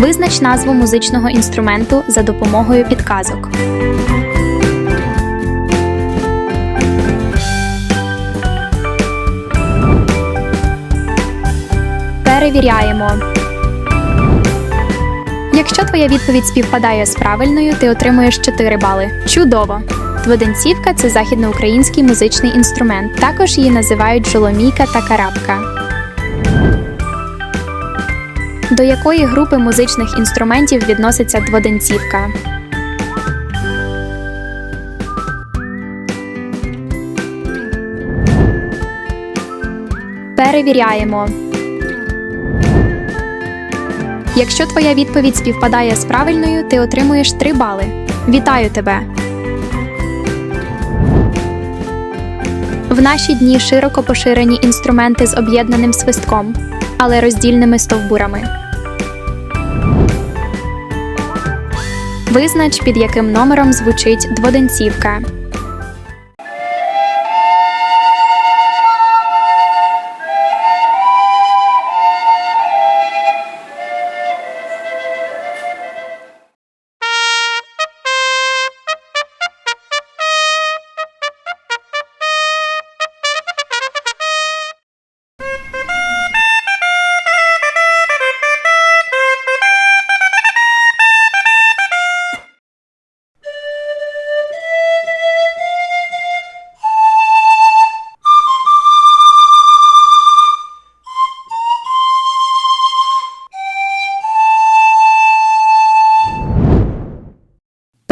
Визнач назву музичного інструменту за допомогою підказок. Перевіряємо. Якщо твоя відповідь співпадає з правильною, ти отримуєш 4 бали. Чудово! Дводенцівка це західноукраїнський музичний інструмент. Також її називають жоломійка та карабка. До якої групи музичних інструментів відноситься дводенцівка? Перевіряємо. Якщо твоя відповідь співпадає з правильною, ти отримуєш 3 бали. Вітаю тебе! В наші дні широко поширені інструменти з об'єднаним свистком, але роздільними стовбурами. Визнач, під яким номером звучить дводенцівка.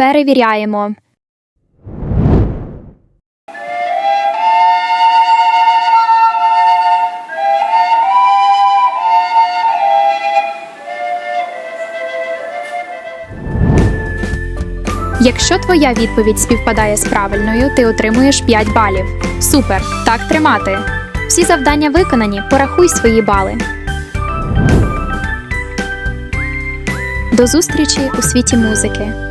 Перевіряємо. Якщо твоя відповідь співпадає з правильною, ти отримуєш 5 балів. Супер! Так тримати. Всі завдання виконані. Порахуй свої бали. До зустрічі у світі музики.